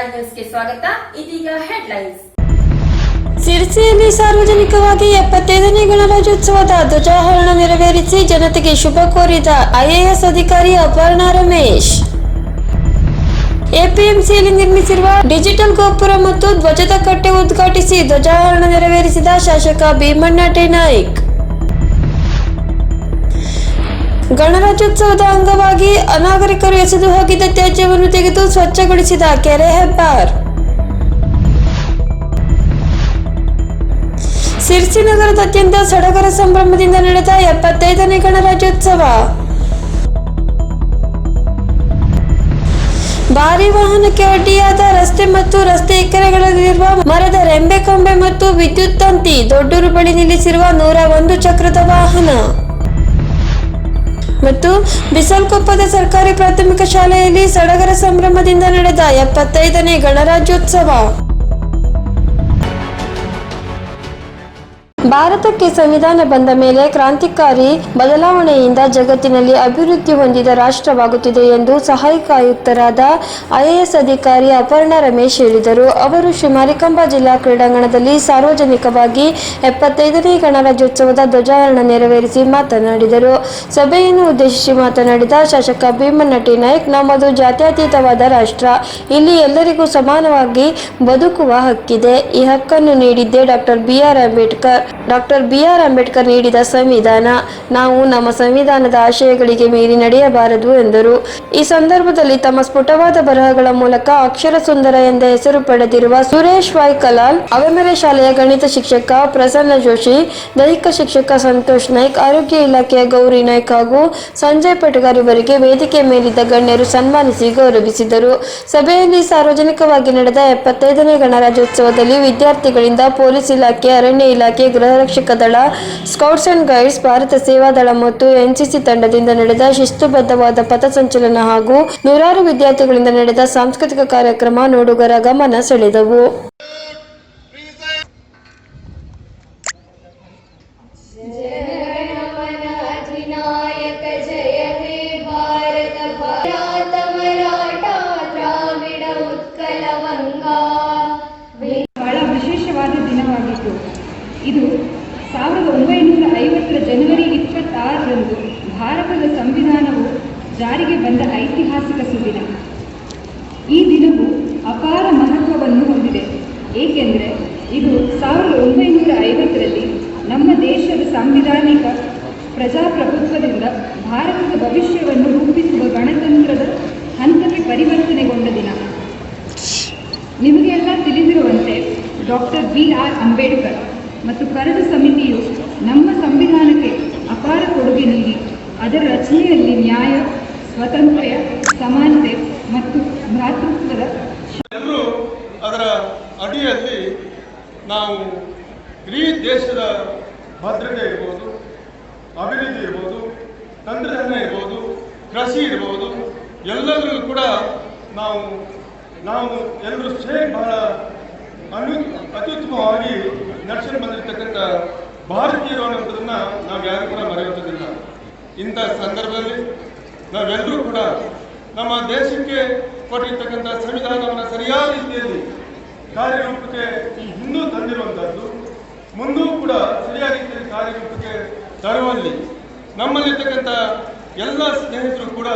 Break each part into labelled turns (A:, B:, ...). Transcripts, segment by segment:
A: ರಾಜ್ ನ್ಯೂಸ್ಗೆ ಸ್ವಾಗತ. ಇದೀಗ
B: ಸಾರ್ವಜನಿಕವಾಗಿ ಎಪ್ಪತ್ತೈದನೇ ಗಣರಾಜ್ಯೋತ್ಸವದ ಧ್ವಜಾರೋಹಣ ನೆರವೇರಿಸಿ ಜನತೆಗೆ ಶುಭ ಕೋರಿದ ಐಎಎಸ್ ಅಧಿಕಾರಿ ಅಪರ್ಣಾ ರಮೇಶ್. ಎಪಿಎಂಸಿಯಲ್ಲಿ ನಿರ್ಮಿಸಿರುವ ಡಿಜಿಟಲ್ ಗೋಪುರ ಮತ್ತು ಧ್ವಜದ ಕಟ್ಟೆ ಉದ್ಘಾಟಿಸಿ ಧ್ವಜಾರೋಹಣ ನೆರವೇರಿಸಿದ ಶಾಸಕ ಭೀಮಣ್ಣ ಟೇನಾಯ್ಕ್ ಗಣರಾಜ್ಯೋತ್ಸವದ ಅಂಗವಾಗಿ ಅನಾಗರಿಕರು ಎಸೆದು ಹೋಗಿದ್ದ ತ್ಯಾಜ್ಯವನ್ನು ತೆಗೆದು ಸ್ವಚ್ಛಗೊಳಿಸಿದ ಕೆರೆ ಹೆಬ್ಬಾರ್. ಸಿರ್ಸಿ ನಗರದಾದ್ಯಂತ ಸಡಗರ ಸಂಭ್ರಮದಿಂದ ನಡೆದ ಎಪ್ಪತ್ತೈದನೇ ಗಣರಾಜ್ಯೋತ್ಸವ. ಭಾರಿ ವಾಹನಕ್ಕೆ ಅಡ್ಡಿಯಾದ ರಸ್ತೆ ಮತ್ತು ರಸ್ತೆ ಎಕರೆಗಳಲ್ಲಿರುವ ಮರದ ರೆಂಬೆ ಕಂಬೆ ಮತ್ತು ವಿದ್ಯುತ್ ತಂತಿ. ದೊಡ್ಡೂರು ಬಳಿ ನಿಲ್ಲಿಸಿರುವ ನೂರ ಒಂದು ಚಕ್ರದ ವಾಹನ. ಮತ್ತು ಬಿಸಲ್ಕೊಪ್ಪದ ಸರ್ಕಾರಿ ಪ್ರಾಥಮಿಕ ಶಾಲೆಯಲ್ಲಿ ಸಡಗರ ಸಂಭ್ರಮದಿಂದ ನಡೆದ ಎಪ್ಪತ್ತೈದನೇ ಗಣರಾಜ್ಯೋತ್ಸವ. ಭಾರತಕ್ಕೆ ಸಂವಿಧಾನ ಬಂದ ಮೇಲೆ ಕ್ರಾಂತಿಕಾರಿ ಬದಲಾವಣೆಯಿಂದ ಜಗತ್ತಿನಲ್ಲಿ ಅಭಿವೃದ್ಧಿ ಹೊಂದಿದ ರಾಷ್ಟ್ರವಾಗುತ್ತಿದೆ ಎಂದು ಸಹಾಯಕ ಆಯುಕ್ತರಾದ ಐಎಎಸ್ ಅಧಿಕಾರಿ ಅಪರ್ಣ ರಮೇಶ್ ಹೇಳಿದರು. ಅವರು ಶ್ರೀ ಮಾರಿಕಾಂಬಾ ಜಿಲ್ಲಾ ಕ್ರೀಡಾಂಗಣದಲ್ಲಿ ಸಾರ್ವಜನಿಕವಾಗಿ ಎಪ್ಪತ್ತೈದನೇ ಗಣರಾಜ್ಯೋತ್ಸವದ ಧ್ವಜಾರೋಹಣ ನೆರವೇರಿಸಿ ಮಾತನಾಡಿದರು. ಸಭೆಯನ್ನು ಉದ್ದೇಶಿಸಿ ಮಾತನಾಡಿದ ಶಾಸಕ ಭೀಮನಟಿ ನಾಯಕ್, ನಮ್ಮದು ಜಾತ್ಯತೀತವಾದ ರಾಷ್ಟ್ರ. ಇಲ್ಲಿ ಎಲ್ಲರಿಗೂ ಸಮಾನವಾಗಿ ಬದುಕುವ ಹಕ್ಕಿದೆ. ಈ ಹಕ್ಕನ್ನು ನೀಡಿದ್ದೆ doctor B R Ambedkar. Doctor B R Ambedkar ನೀಡಿದ ಸಂವಿಧಾನ. ನಾವು ನಮ್ಮ ಸಂವಿಧಾನದ ಆಶಯಗಳಿಗೆ ಮೀರಿ ನಡೆಯಬಾರದು ಎಂದರು. ಈ ಸಂದರ್ಭದಲ್ಲಿ ತಮ್ಮ ಸ್ಫುಟವಾದ ಬರಹಗಳ ಮೂಲಕ ಅಕ್ಷರ ಸುಂದರ ಎಂದ ಹೆಸರು ಪಡೆದಿರುವ ಸುರೇಶ್ ವೈ ಕಲಾಲ್, ಅವೆಮರೆ ಶಾಲೆಯ ಗಣಿತ ಶಿಕ್ಷಕ ಪ್ರಸನ್ನ ಜೋಶಿ, ದೈಹಿಕ ಶಿಕ್ಷಕ ಸಂತೋಷ್ ನಾಯ್ಕ್, ಆರೋಗ್ಯ ಇಲಾಖೆಯ ಗೌರಿ ನಾಯ್ಕ್ ಹಾಗೂ ಸಂಜಯ್ ಪಟಗಾರ್ ಇವರಿಗೆ ವೇದಿಕೆ ಮೇಲಿದ್ದ ಗಣ್ಯರು ಸನ್ಮಾನಿಸಿ ಗೌರವಿಸಿದರು. ಸಭೆಯಲ್ಲಿ ಸಾರ್ವಜನಿಕವಾಗಿ ನಡೆದ ಎಪ್ಪತ್ತೈದನೇ ಗಣರಾಜ್ಯೋತ್ಸವದಲ್ಲಿ ವಿದ್ಯಾರ್ಥಿಗಳಿಂದ ಪೊಲೀಸ್ ಇಲಾಖೆ, ಅರಣ್ಯ ಇಲಾಖೆ, ಗೃಹ ರಕ್ಷಕ ದಳ, scouts and guides, Bharat Sevadal ಮತ್ತು ಎನ್ಸಿಸಿ ತಂಡದಿಂದ ನಡೆದ ಶಿಸ್ತುಬದ್ಧವಾದ ಪಥಸಂಚಲನ ಹಾಗೂ ನೂರಾರು ವಿದ್ಯಾರ್ಥಿಗಳಿಂದ ನಡೆದ ಸಾಂಸ್ಕೃತಿಕ ಕಾರ್ಯಕ್ರಮ ನೋಡುಗರ ಗಮನ ಸೆಳೆದವು.
C: ಏಕೆಂದರೆ ಇದು ಸಾವಿರದ ಒಂಬೈನೂರ ಐವತ್ತರಲ್ಲಿ ನಮ್ಮ ದೇಶದ ಸಾಂವಿಧಾನಿಕ ಪ್ರಜಾಪ್ರಭುತ್ವದಿಂದ ಭಾರತದ ಭವಿಷ್ಯವನ್ನು ರೂಪಿಸುವ ಗಣತಂತ್ರದ ಹಂತಕ್ಕೆ ಪರಿವರ್ತನೆಗೊಂಡ ದಿನ. ನಿಮಗೆಲ್ಲ ತಿಳಿದಿರುವಂತೆ ಡಾಕ್ಟರ್ ಬಿ ಆರ್ ಅಂಬೇಡ್ಕರ್ ಮತ್ತು ಕರಡು ಸಮಿತಿಯು ನಮ್ಮ ಸಂವಿಧಾನಕ್ಕೆ ಅಪಾರ ಕೊಡುಗೆ ನೀಡಿ ಅದರ ರಚನೆಯಲ್ಲಿ ನ್ಯಾಯ, ಸ್ವಾತಂತ್ರ್ಯ, ಸಮಾನತೆ ಮತ್ತು ಭ್ರಾತೃತ್ವದ
D: ಅದರ ಅಡಿಯಲ್ಲಿ ನಾವು ಇಡೀ ದೇಶದ ಭದ್ರತೆ ಇರ್ಬೋದು, ಅಭಿವೃದ್ಧಿ ಇರ್ಬೋದು, ತಂತ್ರಜ್ಞಾನ ಇರ್ಬೋದು, ಕೃಷಿ ಇರ್ಬೋದು, ಎಲ್ಲದರಲ್ಲೂ ಕೂಡ ನಾವು ನಾವು ಎಲ್ಲರೂ ಸೇರಿ ಬಹಳ ಅನು, ಅತ್ಯುತ್ತಮವಾಗಿ ನಡೆಸಲು ಬಂದಿರತಕ್ಕಂಥ ಭಾರತೀಯರು ಅನ್ನೋದನ್ನು ನಾವು ಯಾರು ಕೂಡ ಮರೆಯುವುದಿಲ್ಲ ಇಂಥ ಸಂದರ್ಭದಲ್ಲಿ ನಾವೆಲ್ಲರೂ ಕೂಡ ನಮ್ಮ ದೇಶಕ್ಕೆ ಕೊಟ್ಟಿರ್ತಕ್ಕಂಥ ಸಂವಿಧಾನವನ್ನು ರೀತಿಯಲ್ಲಿ ಕಾರ್ಯರೂಪಕ್ಕೆ ಇನ್ನೂ ತಂದಿರುವಂಥದ್ದು ಮುಂದೂ ಕೂಡ ಸರಿಯಾದ ರೀತಿಯಲ್ಲಿ ಕಾರ್ಯರೂಪಕ್ಕೆ ತರುವಲ್ಲಿ ನಮ್ಮಲ್ಲಿರ್ತಕ್ಕಂಥ ಎಲ್ಲ ಸ್ನೇಹಿತರು ಕೂಡ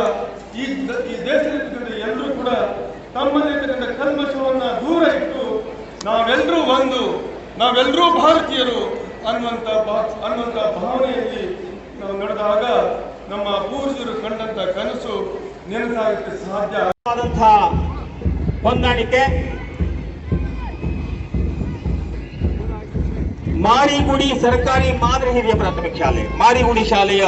D: ಈ ಈ ದೇಶದಲ್ಲಿರ್ತಕ್ಕಂಥ ಎಲ್ಲರೂ ಕೂಡ ತಮ್ಮಲ್ಲಿರ್ತಕ್ಕಂಥ ಕಲ್ಮಶವನ್ನು ದೂರ ಇಟ್ಟು ನಾವೆಲ್ಲರೂ ಒಂದು, ನಾವೆಲ್ಲರೂ ಭಾರತೀಯರು ಅನ್ನುವಂಥ ಅನ್ನುವಂಥ ಭಾವನೆಯಲ್ಲಿ ನಾವು ನಡೆದಾಗ ನಮ್ಮ ಪೂರ್ವಜರು ಕಂಡಂಥ ಕನಸು ನೆನಸಾಗಕ್ಕೆ ಸಾಧ್ಯ
E: ಹೊಂದಾಣಿಕೆ ಮಾರಿಗುಡಿ ಸರ್ಕಾರಿ ಮಾದರಿ ಹಿರಿಯ ಪ್ರಾಥಮಿಕ ಶಾಲೆ, ಮಾರಿಗುಡಿ ಶಾಲೆಯ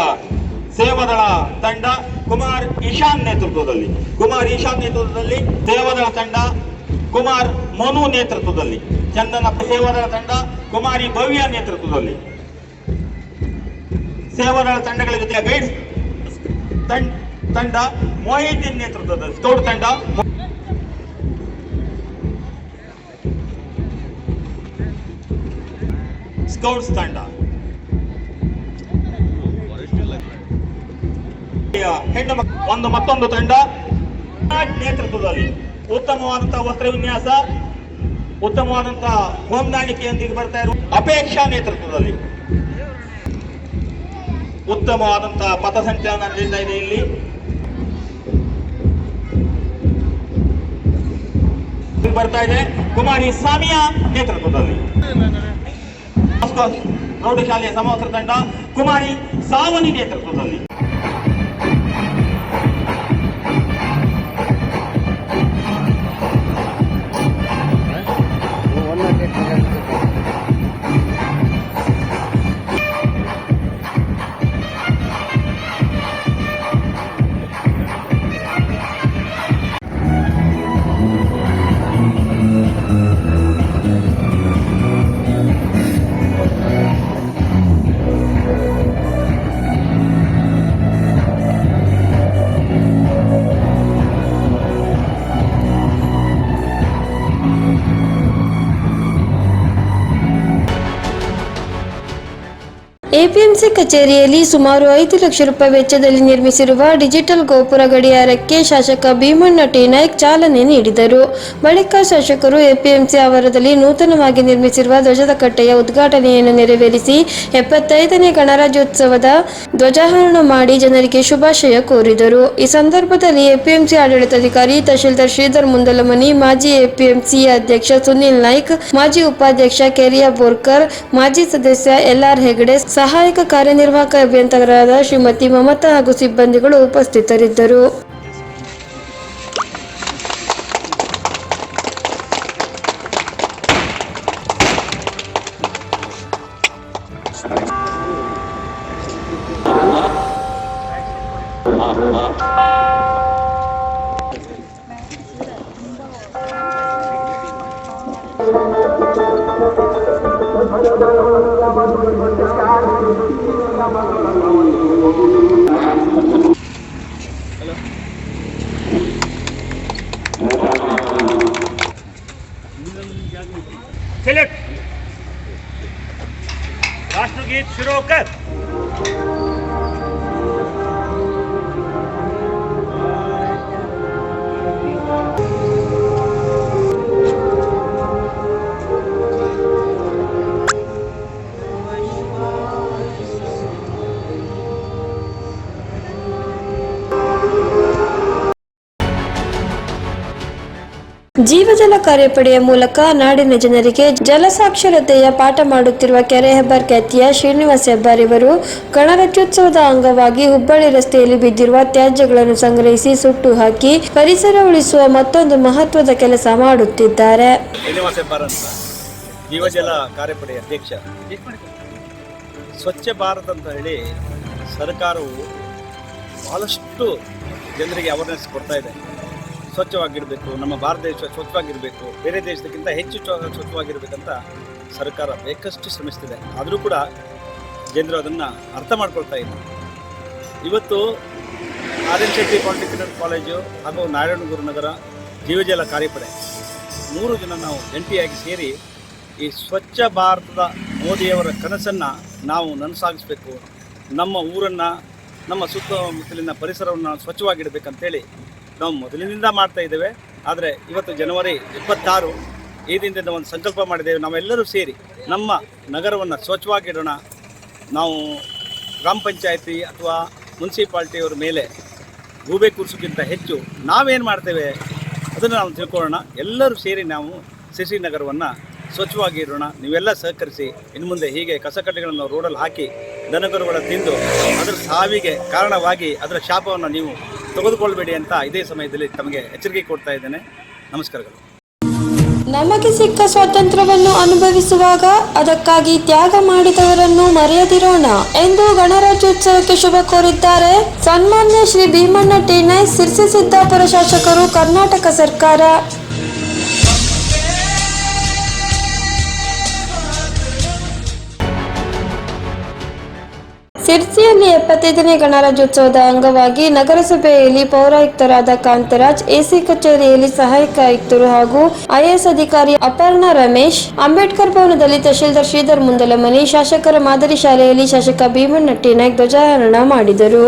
E: ಸೇವಾದಳ ತಂಡ ಕುಮಾರ್ ಈಶಾನ್ ನೇತೃತ್ವದಲ್ಲಿ. ಕುಮಾರ್ ಈಶಾನ್ ನೇತೃತ್ವದಲ್ಲಿ ಸೇವಾದಳ ತಂಡ ಕುಮಾರ್ ಮನು ನೇತೃತ್ವದಲ್ಲಿ. ಚಂದನ ಸೇವಾದಳ ತಂಡ ಕುಮಾರಿ ಭವ್ಯ ನೇತೃತ್ವದಲ್ಲಿ. ಸೇವಾದಳ ತಂಡಗಳ ಜೊತೆ ಗೈಡ್ಸ್ ತಂಡ ಮೊಹಿದ್ದೀನ್ ನೇತೃತ್ವದ ಸ್ಕೌಟ್ ತಂಡ. ಸ್ಕೌಟ್ಸ್ ತಂಡ ಹೆಣ್ಣು ಒಂದು ಮತ್ತೊಂದು ತಂಡ. ನೇತೃತ್ವದಲ್ಲಿ ಉತ್ತಮವಾದಂತಹ ವಸ್ತ್ರ ವಿನ್ಯಾಸ ಉತ್ತಮವಾದಂತಹ ಹೊಂದಾಣಿಕೆಯೊಂದಿಗೆ ಬರ್ತಾ ಇರುವ ಅಪೇಕ್ಷಾ ನೇತೃತ್ವದಲ್ಲಿ. ಉತ್ತಮವಾದಂತಹ ಪಥಸಂಚಲನ ನಡೀತಾ ಇದೆ ಇಲ್ಲಿ. ಬರ್ತಾ ಇದೆ ಕುಮಾರಿ ಸಾಮಿಯಾ ನೇತೃತ್ವದಲ್ಲಿ. ಪ್ರೌಢಶಾಲೆಯ ಸಮವಸ್ತ್ರ ತಂಡ ಕುಮಾರಿ ಸಾವನಿ ನೇತೃತ್ವದಲ್ಲಿ
B: ಎಪಿಎಂಸಿ ಕಚೇರಿಯಲ್ಲಿ ಸುಮಾರು ಐದು ಲಕ್ಷ ರೂಪಾಯಿ ವೆಚ್ಚದಲ್ಲಿ ನಿರ್ಮಿಸಿರುವ ಡಿಜಿಟಲ್ ಗೋಪುರ ಗಡಿಯಾರಕ್ಕೆ ಶಾಸಕ ಭೀಮಣ್ಣ ಟಿ. ನಾಯ್ಕ್ ಚಾಲನೆ ನೀಡಿದರು. ಬಳಿಕ ಶಾಸಕರು ಎಪಿಎಂಸಿ ಆವರದಲ್ಲಿ ನೂತನವಾಗಿ ನಿರ್ಮಿಸಿರುವ ಧ್ವಜದ ಕಟ್ಟೆಯ ಉದ್ಘಾಟನೆಯನ್ನು ನೆರವೇರಿಸಿ ಎಪ್ಪತ್ತೈದನೇ ಗಣರಾಜ್ಯೋತ್ಸವದ ಧ್ವಜಾರೋಹಣ ಮಾಡಿ ಜನರಿಗೆ ಶುಭಾಶಯ ಕೋರಿದರು. ಈ ಸಂದರ್ಭದಲ್ಲಿ ಎಪಿಎಂಸಿ ಆಡಳಿತಾಧಿಕಾರಿ ತಹಶೀಲ್ದಾರ್ ಶ್ರೀಧರ್ ಮುಂದಲಮನಿ, ಮಾಜಿ ಎಪಿಎಂಸಿ ಅಧ್ಯಕ್ಷ ಸುನಿಲ್ ನಾಯ್ಕ್, ಮಾಜಿ ಉಪಾಧ್ಯಕ್ಷ ಕೆರಿಯಾ ಬೋರ್ಕರ್, ಮಾಜಿ ಸದಸ್ಯ ಎಲ್ಆರ್ ಹೆಗಡೆ ಸಹಾಯಕ ಕಾರ್ಯನಿರ್ವಾಹಕ ಅಭಿಯಂತರಾದ ಶ್ರೀಮತಿ ಮಮತಾ ಹಾಗೂ ಸಿಬ್ಬಂದಿಗಳು ಉಪಸ್ಥಿತರಿದ್ದರು. ಜೀವಜಲ ಕಾರ್ಯಪಡೆಯ ಮೂಲಕ ನಾಡಿನ ಜನರಿಗೆ ಜಲಸಾಕ್ಷರತೆಯ ಪಾಠ ಮಾಡುತ್ತಿರುವ ಕೆರೆ ಹೆಬ್ಬಾರ್ ಖ್ಯಾತಿಯ ಶ್ರೀನಿವಾಸ್ ಹೆಬ್ಬಾರ್ ಇವರು ಗಣರಾಜ್ಯೋತ್ಸವದ ಅಂಗವಾಗಿ ಹುಬ್ಬಳ್ಳಿ ರಸ್ತೆಯಲ್ಲಿ ಬಿದ್ದಿರುವ ತ್ಯಾಜ್ಯಗಳನ್ನು ಸಂಗ್ರಹಿಸಿ ಸುಟ್ಟು ಹಾಕಿ ಪರಿಸರ ಉಳಿಸುವ ಮತ್ತೊಂದು ಮಹತ್ವದ ಕೆಲಸ ಮಾಡುತ್ತಿದ್ದಾರೆ.
F: ಜೀವಜಲ ಕಾರ್ಯಪಡೆ ಅಧ್ಯಕ್ಷ. ಸ್ವಚ್ಛ ಭಾರತ ಅಂತ ಹೇಳಿ ಸರ್ಕಾರವು ಬಹಳಷ್ಟು ಜನರಿಗೆ ಅವೇರ್ನೆಸ್ ಕೊಡ್ತಾ ಇದೆ. ಸ್ವಚ್ಛವಾಗಿರಬೇಕು, ನಮ್ಮ ಭಾರತ ದೇಶ ಸ್ವಚ್ಛವಾಗಿರಬೇಕು, ಬೇರೆ ದೇಶಕ್ಕಿಂತ ಹೆಚ್ಚು ಸ್ವಚ್ಛವಾಗಿರಬೇಕಂತ ಸರ್ಕಾರ ಬೇಕಷ್ಟು ಶ್ರಮಿಸ್ತಿದೆ. ಆದರೂ ಕೂಡ ಜನರು ಅದನ್ನು ಅರ್ಥ ಮಾಡ್ಕೊಳ್ತಾ ಇಲ್ಲ. ಇವತ್ತು R N Shetty polytechnic college ಹಾಗೂ ನಾರಾಯಣಗುರು ನಗರ ಜೀವಜಲ ಕಾರ್ಯಪಡೆ ಮೂರು ಜನ ನಾವು ಜಂಟಿಯಾಗಿ ಸೇರಿ ಈ ಸ್ವಚ್ಛ ಭಾರತದ ಮೋದಿಯವರ ಕನಸನ್ನು ನಾವು ನನಸಾಗಿಸಬೇಕು. ನಮ್ಮ ಊರನ್ನು, ನಮ್ಮ ಸುತ್ತಮುತ್ತಲಿನ ಪರಿಸರವನ್ನು ಸ್ವಚ್ಛವಾಗಿಡಬೇಕಂತೇಳಿ ನಾವು ಮೊದಲಿನಿಂದ ಮಾಡ್ತಾ ಇದ್ದೇವೆ. ಆದರೆ ಇವತ್ತು ಜನವರಿ ಇಪ್ಪತ್ತಾರು, ಈ ದಿನದಿಂದ ಒಂದು ಸಂಕಲ್ಪ ಮಾಡಿದ್ದೇವೆ. ನಾವೆಲ್ಲರೂ ಸೇರಿ ನಮ್ಮ ನಗರವನ್ನು ಸ್ವಚ್ಛವಾಗಿಡೋಣ. ನಾವು ಗ್ರಾಮ ಪಂಚಾಯತಿ ಅಥವಾ ಮುನ್ಸಿಪಾಲ್ಟಿಯವ್ರ ಮೇಲೆ ಗೂಬೆ ಕೂರಿಸೋಕ್ಕಿಂತ ಹೆಚ್ಚು ನಾವೇನು ಮಾಡ್ತೇವೆ ಅದನ್ನು ನಾವು ತಿಳ್ಕೊಳ್ಳೋಣ. ಎಲ್ಲರೂ ಸೇರಿ ನಾವು ಸಿಸಿ ನಗರವನ್ನು ಸ್ವಚ್ಛವಾಗಿ ಇರೋಣ ನೀವೆಲ್ಲ ಸಹಕರಿಸಿ ಇನ್ನು ಮುಂದೆ ಹೀಗೆ ಕಸಕಡ್ಡಿಗಳನ್ನು ರೋಡಲ್ಲಿ ಹಾಕಿ ದನಕರುಗಳ ತಿಂದು ಅದರ ಸಾವಿಗೆ ಕಾರಣವಾಗಿ ಅದರ ಶಾಪವನ್ನು ನೀವು ತೆಗೆದುಕೊಳ್ಬೇಡಿ ಅಂತ ಇದೇ ಸಮಯದಲ್ಲಿ ತಮಗೆ ಎಚ್ಚರಿಕೆ ಕೊಡ್ತಾ ಇದ್ದೇನೆ. ನಮಸ್ಕಾರಗಳು.
B: ನಮಗೆ ಸಿಕ್ಕ ಸ್ವಾತಂತ್ರ್ಯವನ್ನು ಅನುಭವಿಸುವಾಗ ಅದಕ್ಕಾಗಿ ತ್ಯಾಗ ಮಾಡಿದವರನ್ನು ಮರೆಯದಿರೋಣ ಎಂದು ಗಣರಾಜ್ಯೋತ್ಸವಕ್ಕೆ ಶುಭ ಕೋರಿದ್ದಾರೆ. ಸನ್ಮಾನ್ಯ ಶ್ರೀ ಭೀಮಣ್ಣ ಟಿ. ನಾಯ್ಕ್ ಸಿರ್ಸಿ ಸಿದ್ದಾಪುರ ಶಾಸಕರು, ಕರ್ನಾಟಕ ಸರ್ಕಾರ. ಸಿರ್ಸಿಯಲ್ಲಿ ಎಪ್ಪತ್ತೈದನೇ ಗಣರಾಜ್ಯೋತ್ಸವದ ಅಂಗವಾಗಿ ನಗರಸಭೆಯಲ್ಲಿ ಪೌರಾಯುಕ್ತರಾದ ಕಾಂತರಾಜ್, ಎಸಿ ಕಚೇರಿಯಲ್ಲಿ ಸಹಾಯಕ ಆಯುಕ್ತರು ಹಾಗೂ ಐಎಎಸ್ ಅಧಿಕಾರಿ ಅಪರ್ಣಾ ರಮೇಶ್, ಅಂಬೇಡ್ಕರ್ ಭವನದಲ್ಲಿ ತಹಶೀಲ್ದಾರ್ ಶ್ರೀಧರ್ ಮುಂದಲಮನಿ, ಶಾಸಕರ ಮಾದರಿ ಶಾಲೆಯಲ್ಲಿ ಶಾಸಕ ಭೀಮಣ್ಣಟ್ಟಿ ನಾಯ್ಕ ಧ್ವಜಾರೋಹಣ ಮಾಡಿದರು.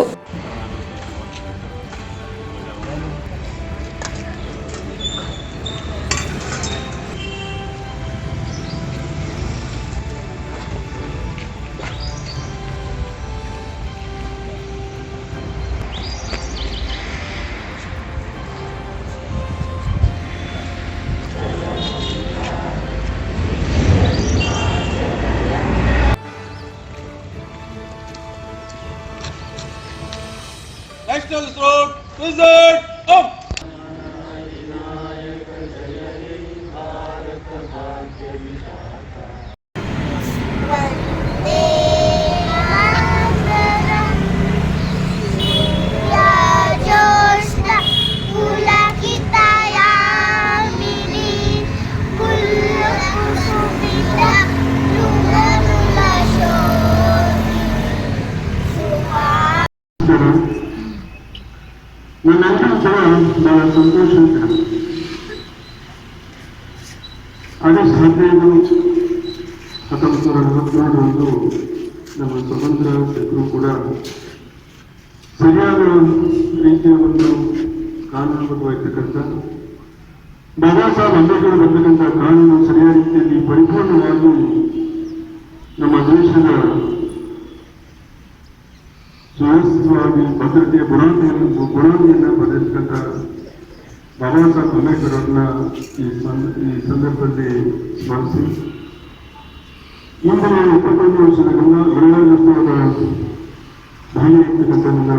G: Officer!
H: ನನ್ನೆಲ್ಲರೂ ಕೂಡ ಬಹಳ ಸಂತೋಷ ಅಂತ ಆಗಸ್ಟ್ ಹದಿನೈದು ಹತ್ತೊಂಬತ್ತು ನೂರ ನಲವತ್ತೇಳರಂದು ನಮ್ಮ ಸ್ವತಂತ್ರ ಸಿಕ್ಕರು ಕೂಡ ಸರಿಯಾದ ರೀತಿಯ ಒಂದು ಕಾನೂನುಬದ್ಧವಾಗಿರ್ತಕ್ಕಂಥ ಬಾಬಾ ಸಾಹೇಬ್ ಅಂಬೇಡ್ಕರ್ ಬರ್ತಕ್ಕಂಥ ಕಾನೂನು ಸರಿಯಾದ ರೀತಿಯಲ್ಲಿ ಪರಿಪೂರ್ಣವಾಗಿ ನಮ್ಮ ದೇಶದ ಸುವ್ಯವಸ್ಥಿತವಾಗಿ ಭದ್ರತೆಯ ಬುನಾದಿಯನ್ನು ಬುನಾದಿಯನ್ನು ಬರೆದಿರ್ತಕ್ಕಂಥ ಬಾಬಾ ಸಾಹೇಬ್ ಅಂಬೇಡ್ಕರ್ನ ಈ ಈ ಸಂದರ್ಭದಲ್ಲಿ ಸ್ಮರಿಸಿ. ಇಂದಿನ ಇಪ್ಪತ್ತೊಂದು ವರ್ಷದ ಗಮನ ಗಣರಾಜ್ಯೋತ್ಸವದ ಭಾಗಿಯಾಗಿರ್ತಕ್ಕಂಥ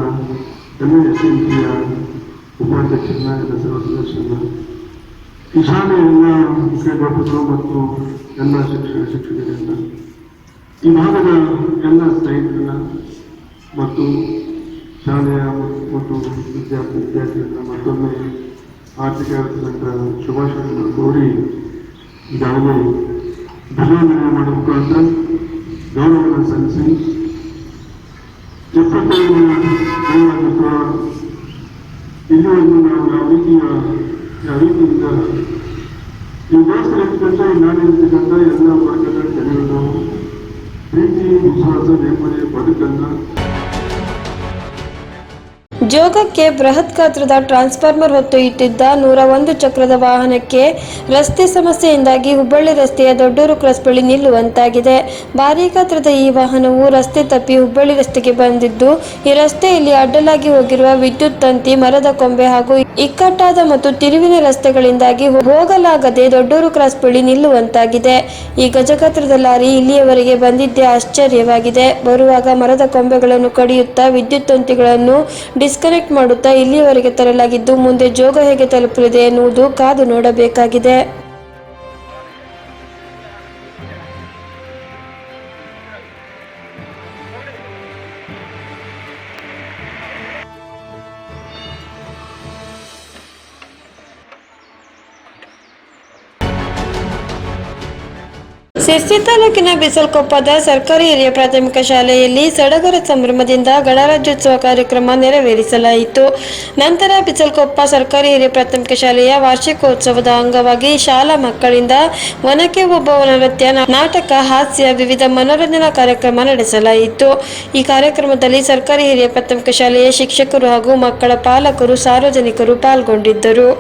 H: ಎಲ್ಲ ಎಸ್ ಎಂ ಪಿಯ ಉಪಾಧ್ಯಕ್ಷರನ್ನ ಎಲ್ಲ ಸರ್ವ ಸದಸ್ಯರನ್ನ ಈ ಶಾಲೆಯ ಎಲ್ಲ ಮುಖ್ಯಾಧ್ಯಾಪಕರು ಮತ್ತು ಎಲ್ಲ ಶಿಕ್ಷಕ ಶಿಕ್ಷಕರಿಂದ, ಈ ಭಾಗದ ಎಲ್ಲ ಸ್ನೇಹಿತರನ್ನ ಮತ್ತು ಶಾಲೆಯ ಮತ್ತು ವಿದ್ಯಾರ್ಥಿ ವಿದ್ಯಾರ್ಥಿಗಳನ್ನ ಮತ್ತೊಮ್ಮೆ ಆರ್ಥಿಕ ಸಂಘ ಶುಭಾಶಯಗಳನ್ನು ಕೋರಿ ಈಗಾಗಲೇ ಧ್ವಜಾರೋಹಣ ಮಾಡುವ ಮುಖಾಂತರ ಗೌರವವನ್ನು ಸಲ್ಲಿಸಿ. ಎಪ್ಪತ್ತೈದನೇ ಇಲ್ಲಿವರೆಗೂ ನಾವು ಯಾವ ರೀತಿಯ ಯಾವ ರೀತಿಯಿಂದ ಈ ದೇಶದಲ್ಲಿ ಇರ್ತಕ್ಕಂಥ ಈ ನಾಡಿರ್ತಕ್ಕಂಥ ಎಲ್ಲ ವರ್ಗದ ಜನರನ್ನು ಪ್ರೀತಿ, ವಿಶ್ವಾಸ, ನೆಮ್ಮದಿ, ಬದುಕನ್ನು
B: ಜೋಗಕ್ಕೆ ಬೃಹತ್ ಗಾತ್ರದ ಟ್ರಾನ್ಸ್ಫಾರ್ಮರ್ ಹೊತ್ತೊಯ್ಯುತ್ತಿದ್ದ ನೂರ ಒಂದು ಚಕ್ರದ ವಾಹನಕ್ಕೆ ರಸ್ತೆ ಸಮಸ್ಯೆಯಿಂದಾಗಿ ಹುಬ್ಬಳ್ಳಿ ರಸ್ತೆಯ ದೊಡ್ಡೂರು ಕ್ರಾಸ್ ಬಳಿ ನಿಲ್ಲುವಂತಾಗಿದೆ. ಭಾರೀ ಗಾತ್ರದ ಈ ವಾಹನವು ರಸ್ತೆ ತಪ್ಪಿ ಹುಬ್ಬಳ್ಳಿ ರಸ್ತೆಗೆ ಬಂದಿದ್ದು, ಈ ರಸ್ತೆಯಲ್ಲಿ ಅಡ್ಡಲಾಗಿ ಹೋಗಿರುವ ವಿದ್ಯುತ್ ತಂತಿ, ಮರದ ಕೊಂಬೆ ಹಾಗೂ ಇಕ್ಕಟ್ಟಾದ ಮತ್ತು ತಿರುವಿನ ರಸ್ತೆಗಳಿಂದಾಗಿ ಹೋಗಲಾಗದೆ ದೊಡ್ಡೂರು ಕ್ರಾಸ್ ಬಳಿ ನಿಲ್ಲುವಂತಾಗಿದೆ. ಈ ಗಜಗಾತ್ರದ ಲಾರಿ ಇಲ್ಲಿಯವರೆಗೆ ಬಂದಿದ್ದೇ ಆಶ್ಚರ್ಯವಾಗಿದೆ. ಬರುವಾಗ ಮರದ ಕೊಂಬೆಗಳನ್ನು ಕಡಿಯುತ್ತಾ ವಿದ್ಯುತ್ ತಂತಿಗಳನ್ನು ಡಿಸ್ಕನೆಕ್ಟ್ ಮಾಡುತ್ತಾ ಇಲ್ಲಿಯವರೆಗೆ ತರಲಾಗಿದ್ದು ಮುಂದೆ ಜೋಗ ಹೇಗೆ ತಲುಪಲಿದೆ ಎನ್ನುವುದು ಕಾದು ನೋಡಬೇಕಾಗಿದೆ. ಸಿರ್ಸಿ ತಾಲೂಕಿನ ಬಿಸಲ್ಕೊಪ್ಪದ ಸರ್ಕಾರಿ ಹಿರಿಯ ಪ್ರಾಥಮಿಕ ಶಾಲೆಯಲ್ಲಿ ಸಡಗರ ಸಂಭ್ರಮದಿಂದ ಗಣರಾಜ್ಯೋತ್ಸವ ಕಾರ್ಯಕ್ರಮ ನೆರವೇರಿಸಲಾಯಿತು. ನಂತರ ಬಿಸಲ್ಕೊಪ್ಪ ಸರ್ಕಾರಿ ಹಿರಿಯ ಪ್ರಾಥಮಿಕ ಶಾಲೆಯ ವಾರ್ಷಿಕೋತ್ಸವದ ಅಂಗವಾಗಿ ಶಾಲಾ ಮಕ್ಕಳಿಂದ ಒನಕೆ ಒಬ್ಬವನ ನೃತ್ಯ, ನಾಟಕ, ಹಾಸ್ಯ ವಿವಿಧ ಮನೋರಂಜನಾ ಕಾರ್ಯಕ್ರಮ ನಡೆಸಲಾಯಿತು. ಈ ಕಾರ್ಯಕ್ರಮದಲ್ಲಿ ಸರ್ಕಾರಿ ಹಿರಿಯ ಪ್ರಾಥಮಿಕ ಶಾಲೆಯ ಶಿಕ್ಷಕರು ಹಾಗೂ ಮಕ್ಕಳ ಪಾಲಕರು ಸಾರ್ವಜನಿಕರು ಪಾಲ್ಗೊಂಡಿದ್ದರು.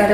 A: ನಮಸ್ಕಾರ